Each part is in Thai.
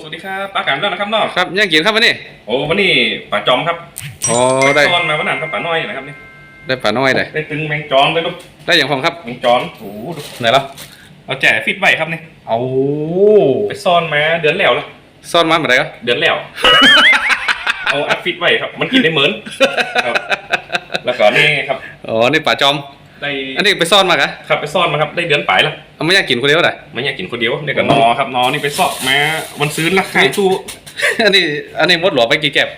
สวัสดีครับปลากันแล้วนะครับเนาะครับยังกินครับวันนี้โอ้วันนี้ปลาจอมครับอ๋อได้ตอนมาวันนั้นครับปลาน้อยนะครับนี่ได้ปลาน้อยได้ได้ตึงแมงจอนเลยลูกได้อย่างผมครับแมงจอนโอ้โหดูไหนแล้วเอาแจ่ฟิตไว้ครับนี่เอาไปซ่อนมาเดือนแล้วละซ่อนมาเมื่อไหร่ก็เดือนแล้วเอาอัดฟิตไว้ครับ มันกินได้เหมือนครับแล้วก็นี่ครับอ๋อนี่ปลาจอม ได้อันนี้ไปซ่อนมากะครับไปซ่อนมาครับได้เดือนปลายแล้วเอาไม่อยากกินคนเดียวได้ไม่อยากกินคนเดียวเนี่ยก็นอครับนอนี่ไปซ่อนมาวันซื้อราคาตู้อันนี้อันนี้มดหลวงไปกี่แก็บ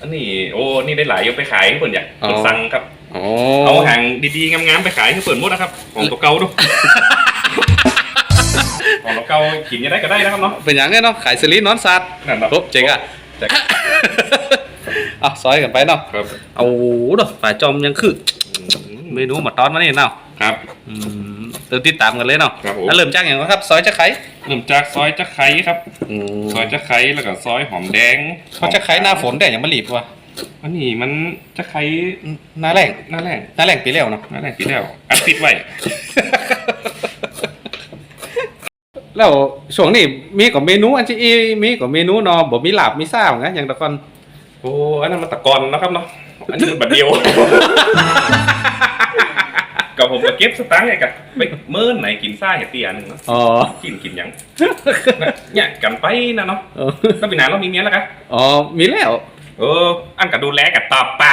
อันนี้โอ้นี่ได้หลายอยู่ไปขายให้เพิ่นอยากอ๋อเพิ่นสั่งครับอ๋อเอาหางดีๆงามๆไปขายให้เปิดหมดนะครับของตัวเก่าดูของตัวเก่ากินยังได้ก็ได้นะครับเนาะเป็นอย่างนี้เนาะขายสลีนนอนสัตว์นั่นแหละครบเจ๋งอะเจ๋งเอาซอยกันไปเนาะครับเอาเนาะปลาจอมยังคือ เมนูมาตอนมานี่เนาะครับ อืมเติมติดตามกันเลยเนาะครับผม แล้วเริ่มจากอย่างไรครับ ซอยจะไข่เริ่มจากซอยจะไคร้ครับ อืมซอยจะไคร้แล้วก็ซอยหอมแดงเขาจะไข่หน้าฝนแต่ยังไม่รีบว่ะอันนี้มันจะไคร้หน้าแรงหน้าแรงหน้าแรงปีแล้วเนาะ หน้าแรงปีแล้วอัดติดไว้ แล้วช่วงนี้มีกับเมนูอันที่อีมีกับเมนูเนอบ่มีลาบมีซ่าเหมือนกันอย่างแตะกอนโอ้อันนั้นมันตะกอนนะครับเนาะอันนี้มันบัดเดียว กับผมก็เก็บสตางค์ไงกันไปเมื่อไหนกินซ่าเห็ดเตียหนึงเนาะอ๋อ กินกินหยังน่ะเนี่ยกันไปนะเนาะเออถ้าเป็นนานเรามีเมียแล้วกันอ๋อ มีแล้ว เออ อันกับดูแลกันต่อไป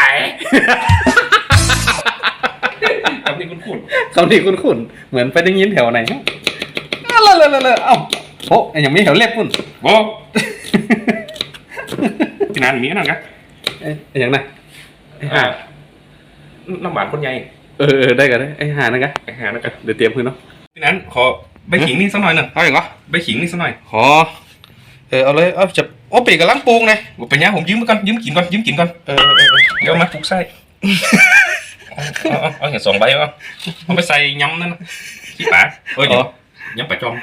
คำที่คุณพูดคำนี้คุ้นๆ เหมือนไปได้ยินแถวไหนอ้าวเลยเลยเลยเอ้าโอ้ยยังมีแถวเล็บพุ่นโอ้พี่นานมีอันนั่นกันเอ้ยอย่างน่ะไอ้ห่าน้ำหวานคนใหญ่ เออเออได้กันได้ไอ้ห่านั่นกันไปหาแล้วกันเดี๋ยวเตรียมพื้นเนาะพี่นั้นขอใบขิงนี่สักหน่อยหนึ่งเอาอย่างเหรอใบขิงนี่สักหน่อยขอเออเอาเลยเอาจะโอ้ปีกกำลังปรุงเลยบอกไปเนี้ยผมยืมมาก่อนยืมกินก่อนยืมกินก่อนเออเออเออเดี๋ยวมาปลุกไส้เอาเอาเอาเห็นสองใบเอาเอาไปใส่ยำนั่นนะขี้ปลาเอ้ยเดี๋ยวยำปลาจอม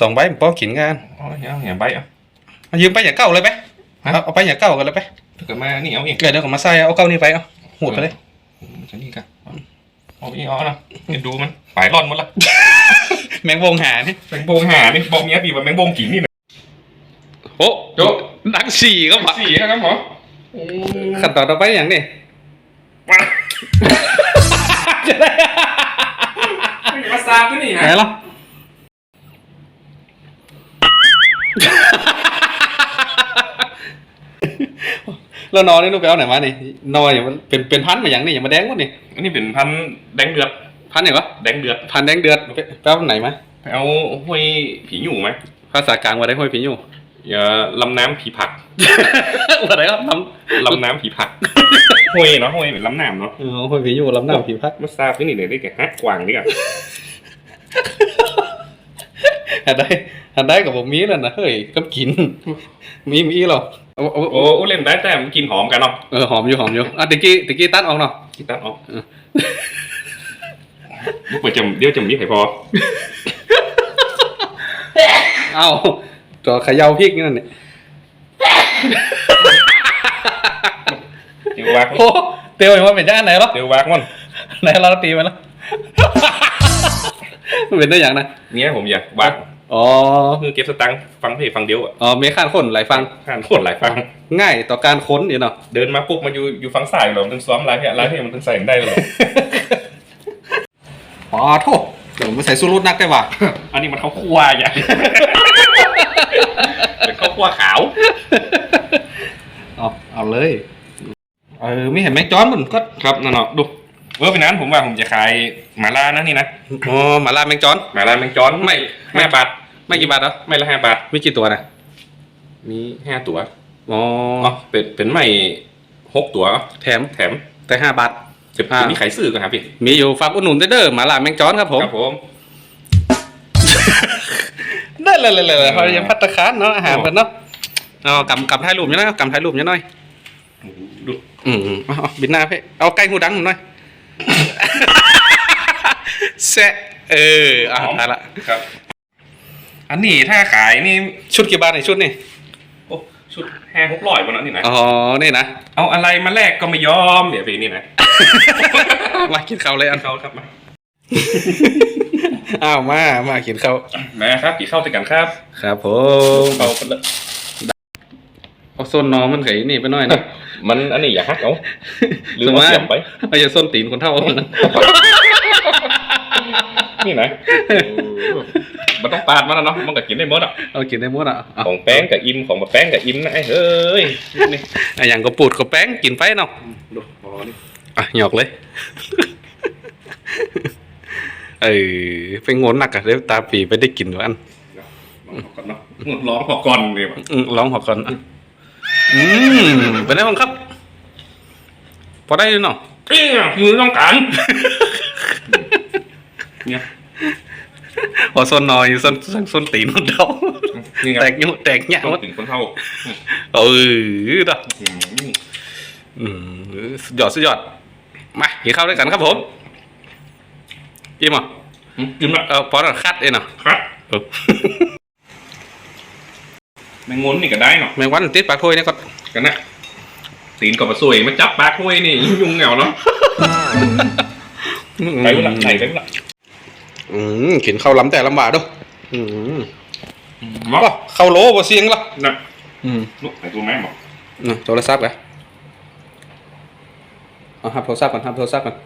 สองใบมันพอกินกันเอาเอาอย่างใบเอาเอายืมไปอย่าเก้าเลยไปฮะเอาเอาไปอย่าเก้ากันเลยไปถ้าเกิดมานี่เอาเองเกิดเดี๋ยวผมมาใส่เอาเก้านี่ไปเอาหูดไปเลย จะนี่กันเอาอีกเอานะเดี๋ยวดูมันฝ่ายร่อนหมดละแมงวงหานี่แมงโบงหานี่บอกเมียปีว่าแมงโบงกินนี่นะโอ้โจ๊ะดังสี่ก็มาสี่ครับหมอขั้นตอนต่อไปอย่างนี้มาจะได้มาซาขึ้นนี่ไหนฮะล่ะ แล้วนอนนี่ลูกไปเอาไหนมานี่นอนอย่างมันเป็นเป็นพันธุ์มาอย่างนี่อย่างมาแดงวะนี่อันนี้เป็นพันธุ์แดงเดือดพันธุ์อย่างวะแดงเดือดพันธุ์แดงเดือดไปไปเอาไหนมาไปเอาห้วยผีอยู่ไหมภาษากลางว่าได้ห้อยผีอยู่อย่าลำน้ำผีผักว่าได้ครับทลำน้ำผีผักห้วยเนาะห้วยเป็นลำน้ำเนาะำเออห้อยผีอยู่ลำหน้าผีพักมาซาขึ้นนี่เลยได้แก่ฮักกวางนี่กันหันได้หันได้กับผมมีแล้วนะเฮ้ยก็กิน มีมีหรอ เอาเอาโอ้เอาโอ้เล่นได้แต่มันกินหอมกันเนาะเออหอมอยู่หอมอยู่อะตะกี้ตะกี้ตัดออกเนาะคิดตัดออกลูกเปิดจำเดี๋ยวจำยี่ไข่พอเอ้าตัวเขย่าพริกนี่นั่นเนี่ยเดี๋ยววากโอ้เตียวมันเป็นย่านไหนหรอเดี๋ยววากมันไหนเราตีมันแล้วมันเป็นได้อย่างนะ เนี้ยผมอยากวาก อ๋อคือเก็บสตังค์ฟังเพลงฟังเดียวอะอ๋อเมฆานคนหลายฟังข้านโคตรหลายฟัง ง่ายต่อการค้นอยู่เนาะเดินมาปุ๊บมาอยู่อยู่ฟังสายเราต้องซ้อมไลฟ์เนี่ยไลฟ์เนี่ยมันต้องใส่ได้เลยอ๋อโทษเดี๋ยวผมไปใส่สู้รุดนักได้ว่ะอันนี้มันข้าวคั่วอย่างเป็นข้าวคั่วขาวเอาเอาเลยเออไม่เห็นแม็กจอนมันก็ครับนั่นเนาะดู เออเป็นนั้นผมว่าผมจะขายหมาล่านะนี่นะอ๋อหมาล่าแม็กจอนหมาล่าแมงจอนไม่ห้าบาทไม่กี่บาทเหรอไม่ละห้าบาทไม่กี่ตัวนะมีห้าตัวอ๋ออ๋อเป็นเป็นไม่หกตัวแถมแถมแต่ห้าบาทจะอ่ามีขายซื้อกันครับพี่มีอยู่ฝากอุดหนุนเด้อๆหมาล่าแม็กจอนครับผมครับผมได้เลยเลยเลยเขายังพัตตาคารเนาะอาหารเพิ่นเนาะเอากำกำถ่ายรูปยังไงกำถ่ายรูปยังหน่อยดูอืมๆเอาเอาบินหน้าเพ่เอาใกล้หูดังหน่อย แซะเอออะตายละครับ อันนี้ถ้าขายนี่ ชุดกี่บาทในชุดนี่โอ้ชุดห้าหกร้อยบนนั้นนี่นะ อ๋อนี่นะเอาอะไรมาแลกก็ไม่ยอมเดี๋ยวพี่นี่นะมากินข้าวเลยอันเขาครับมาอ้าวมามากินข้าวแม่ครับกี่เข้าด้วยกันครับ ครับผม เข้ากันเลย เอาส้นน้องมันไก่นี่ไปหน่อยนะมันอันนี้อย่าฮักเอาหรือสมมุติว่าเสียบไปเอาอย่าส้นตีนคนเท่านี่นะเออมันต้องปาดมันนะเนาะมันก็กินได้หมดอะเอากินได้หมดอะเอาของแป้งกับอิมของมาแป้งกับอิมนะไอ้เฮ้ยนี่อะอย่างก็ปูดก็แป้งกินไปเนาะดูพอนี่อะหยอกเลยเออไปงนหนักอะเดี๋ยวตาปีไปได้กินด้วยอันร้องก่อนเนาะร้องพอก่อนเลยว่ะอืมร้องหอกก่อนอะ อืมเป็นไงบ้างครับ พอได้เลยเนาะเปี้ยมือต้องการเนี่ยพอส้นน้อยส้นส้นส้นตีนคนเท่านี่ไงแตกยุ่แตกเนี่ยต้องหมดถึงคนเท่าเออเด้ออืมอืมสุดยอดสุดยอด มากินข้าวด้วยกันครับผมอิ่มอะกินละเออพอเราคัดเองเนาะครับ เออ แมงมุนนี่ก็ได้เนาะแมงวันติดปากถ้วยนี่ก็กันนะตีนกับปลาสวยมาจับปากห้วยนี่ยุ่งเหงาเนาะไปรู้ละไหนไปรู้ละอืมกินข้าวล้ำแต่ลำบากด้วยอืมมอก็ข้าวโหลบ่เสียงละนะอืมลูกไอ้ตัวแม่บอกน่ะโทรศัพท์กันเอาหับโทรศัพท์ก่อนหับโทรศัพท์ก่อน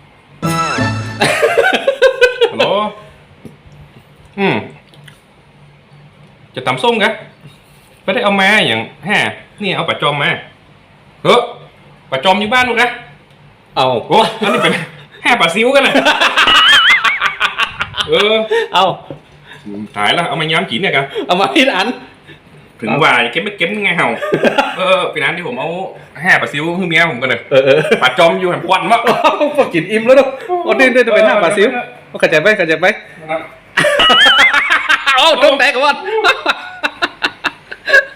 ฮัลโหลอืมจะตำส้มกะ ไม่ได้เอามาอย่างแฮ่นี่เอาปลาจอมมาเฮ้อปลาจอมอยู่บ้านลูกนะเอาโอ้อันนี้เป็นแห่ปลาซิวกันนะเออ เอาถ่ายแล้วเอามาย้ำกินเนี่ยกันเอามาพิดอัน ถึงว่าอย่าเก็บไม่เก็บไงเห่าเออปีนั้นที่ผมเอาแห่ปลาซิวให้เมียผมกันเลยเออเออปลาจอมอยู่แห่งควันมากพอกินอิ่มแล้วเนาะโอ้ดินได้จะเป็นหน้าปลาซิวเอาเข้าใจไหมเข้าใจไหมเอาต้มแตกก่อน